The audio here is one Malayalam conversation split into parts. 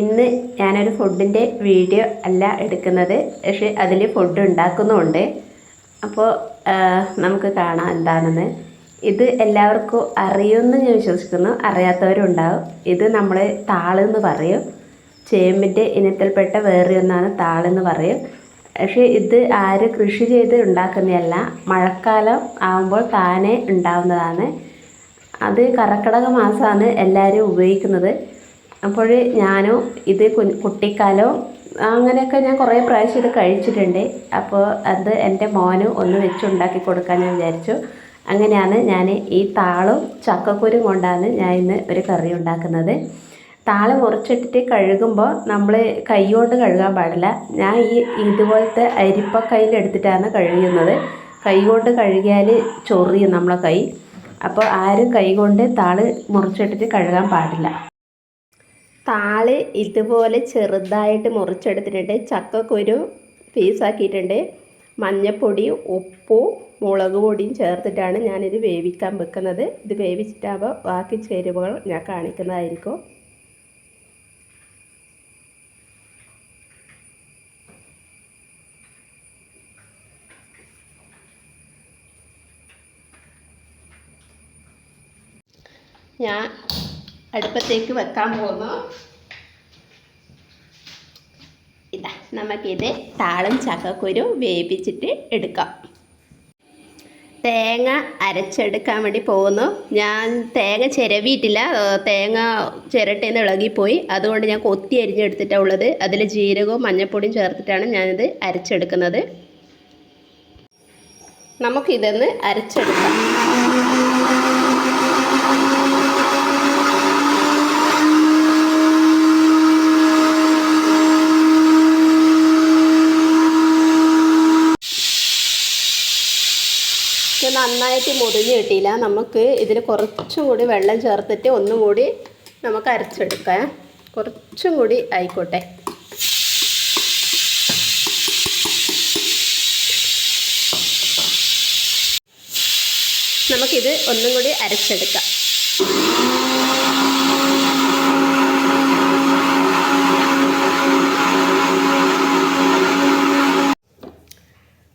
ഇന്ന് ഞാനൊരു ഫുഡിന്റെ വീഡിയോ അല്ല എടുക്കുന്നത്. പക്ഷേ അതിൽ ഫുഡ് ഉണ്ടാക്കുന്നുമുണ്ട് അപ്പോൾ നമുക്ക് കാണാം എന്താണെന്ന്. ഇത് എല്ലാവർക്കും അറിയുമെന്ന് ഞാൻ വിശ്വസിക്കുന്നു. അറിയാത്തവരുണ്ടാവും. ഇത് നമ്മൾ താളെന്ന് പറയും. ചേമ്പിന്റെ ഇനത്തിൽപ്പെട്ട വേറെ ഒന്നാണ് താളെന്ന് പറയും. പക്ഷേ ഇത് ആര് കൃഷി ചെയ്ത് ഉണ്ടാക്കുന്നതല്ല. മഴക്കാലം ആകുമ്പോൾ താനെ ഉണ്ടാവുന്നതാണ്. അത് കർക്കിടക മാസമാണ് എല്ലാവരും ഉപയോഗിക്കുന്നത്. അപ്പോൾ ഞാനും ഇത് കുട്ടിക്കാലോ അങ്ങനെയൊക്കെ ഞാൻ കുറേ പ്രാവശ്യം ഇത് കഴിച്ചിട്ടുണ്ട്. അപ്പോൾ അത് എന്റെ മോന് ഒന്ന് വെച്ചുണ്ടാക്കി കൊടുക്കാൻ ഞാൻ വിചാരിച്ചു. അങ്ങനെയാണ് ഞാൻ ഈ താളും ചക്കക്കുരും കൊണ്ടാണ് ഞാൻ ഇന്ന് ഒരു കറി ഉണ്ടാക്കുന്നത്. താൾ മുറിച്ചിട്ടിട്ട് കഴുകുമ്പോൾ നമ്മൾ കൈ കൊണ്ട് കഴുകാൻ പാടില്ല. ഞാൻ ഈ ഇതുപോലത്തെ അരിപ്പ കയ്യിൽ എടുത്തിട്ടാണ് കഴുകുന്നത്. കൈ കൊണ്ട് കഴുകിയാൽ ചൊറിയും നമ്മളെ കൈ. അപ്പോൾ ആരും കൈ കൊണ്ട് താൾ മുറിച്ചിട്ടിട്ട് കഴുകാൻ പാടില്ല. താൾ ഇതുപോലെ ചെറുതായിട്ട് മുറിച്ചെടുത്തിട്ടുണ്ട്. ചക്കക്കുരു പീസാക്കിയിട്ടുണ്ട് മഞ്ഞപ്പൊടി ഉപ്പും മുളക് പൊടിയും ചേർത്തിട്ടാണ് ഞാനിത് വേവിക്കാൻ വെക്കുന്നത്. ഇത് വേവിച്ചിട്ടാകുമ്പോൾ ബാക്കി ചേരുവകൾ ഞാൻ കാണിക്കുന്നതായിരിക്കും. ഞാൻ അടുപ്പത്തേക്ക് വെക്കാൻ പോകുന്നു. ഇതാ നമുക്കിത് താളും ചക്കക്കുരു വേവിച്ചിട്ട് എടുക്കാം. തേങ്ങ അരച്ചെടുക്കാൻ വേണ്ടി പോകുന്നു. ഞാൻ തേങ്ങ ചിരവിയിട്ടില്ല. തേങ്ങ ചിരട്ടേന്ന് ഇളകിപ്പോയി. അതുകൊണ്ട് ഞാൻ കൊത്തി അരിഞ്ഞെടുത്തിട്ടാണ് ഉള്ളത്. അതിൽ ജീരകവും മഞ്ഞൾപ്പൊടിയും ചേർത്തിട്ടാണ് ഞാനിത് അരച്ചെടുക്കുന്നത്. നമുക്കിതൊന്ന് അരച്ചെടുക്കാം ഇത് നന്നായിട്ട് മുറിഞ്ഞ് കിട്ടിയില്ല. നമുക്ക് ഇതിൽ കുറച്ചും കൂടി വെള്ളം ചേർത്തിട്ട് ഒന്നും കൂടി നമുക്ക് അരച്ചെടുക്കാം. കുറച്ചും കൂടി ആയിക്കോട്ടെ. നമുക്കിത് ഒന്നും കൂടി അരച്ചെടുക്കാം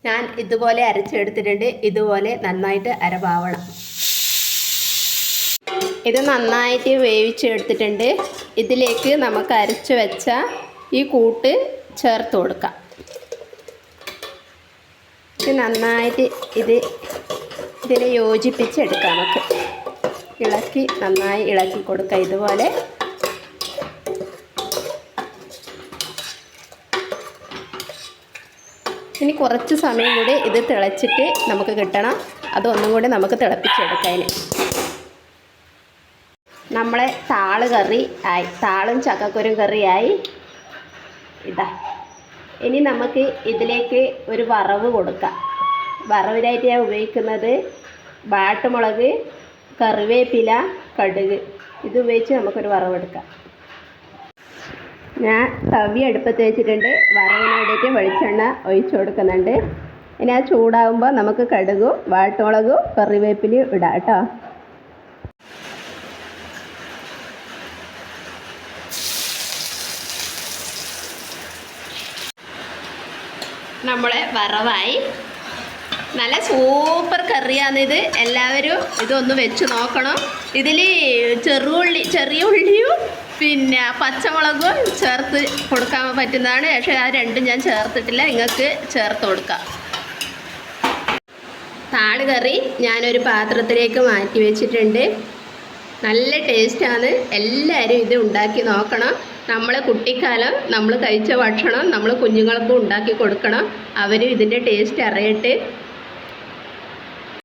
ഞാൻ ഇതുപോലെ അരച്ചെടുത്തിട്ടുണ്ട്. ഇതുപോലെ നന്നായിട്ട് അരവാവണം. ഇത് നന്നായിട്ട് വേവിച്ചെടുത്തിട്ടുണ്ട്. ഇതിലേക്ക് നമുക്ക് അരച്ച് വെച്ച ഈ കൂട്ട് ചേർത്ത് കൊടുക്കാം. ഇത് നന്നായിട്ട് ഇത് ഇതിനെ യോജിപ്പിച്ചെടുക്കാം നമുക്ക്. ഇളക്കി നന്നായി ഇളക്കി കൊടുക്കുക ഇതുപോലെ ഇനി കുറച്ച് സമയം കൂടി ഇത് തിളച്ചിട്ട് നമുക്ക് കിട്ടണം. അതൊന്നും കൂടി നമുക്ക് തിളപ്പിച്ചെടുക്കാൻ നമ്മളെ താൾ കറി ആയി. താളും ചക്കക്കുരും കറിയായി. ഇതാ. ഇനി നമുക്ക് ഇതിലേക്ക് ഒരു വറവ് കൊടുക്കാം. വറവിനായിട്ട് ഞാൻ ഉപയോഗിക്കുന്നത് വാട്ടുമുളക് കറിവേപ്പില കടുക്. ഇത് ഉപയോഗിച്ച് നമുക്കൊരു വറവെടുക്കാം. ഞാൻ തവി അടുപ്പത്ത് വെച്ചിട്ടുണ്ട്. വറവിനോടേക്ക് വെളിച്ചെണ്ണ ഒഴിച്ചു കൊടുക്കുന്നുണ്ട്. ഇനി ആ ചൂടാകുമ്പോൾ നമുക്ക് കടുകും വാട്ടുമുളകും കറിവേപ്പിലയും ഇടാം കേട്ടോ. നമ്മളെ വറവായി. നല്ല സൂപ്പർ കറിയാണ് ഇത്. എല്ലാവരും ഇതൊന്ന് വെച്ച് നോക്കണം. ഇതിൽ ചെറുള്ളി ചെറിയ ഉള്ളിയും പിന്നെ പച്ചമുളകും ചേർത്ത് കൊടുക്കാൻ പറ്റുന്നതാണ്. പക്ഷേ ആ രണ്ടും ഞാൻ ചേർത്തിട്ടില്ല. നിങ്ങൾക്ക് ചേർത്ത് കൊടുക്കാം. താൾ കറി ഞാനൊരു പാത്രത്തിലേക്ക് മാറ്റി വെച്ചിട്ടുണ്ട്. നല്ല ടേസ്റ്റാണ്. എല്ലാവരും ഇത് ഉണ്ടാക്കി നോക്കണം. നമ്മളെ കുട്ടിക്കാലം നമ്മൾ കഴിച്ച ഭക്ഷണം നമ്മൾ കുഞ്ഞുങ്ങൾക്കും ഉണ്ടാക്കി കൊടുക്കണം. അവരും ഇതിന്റെ ടേസ്റ്റ് അറിയട്ടെ.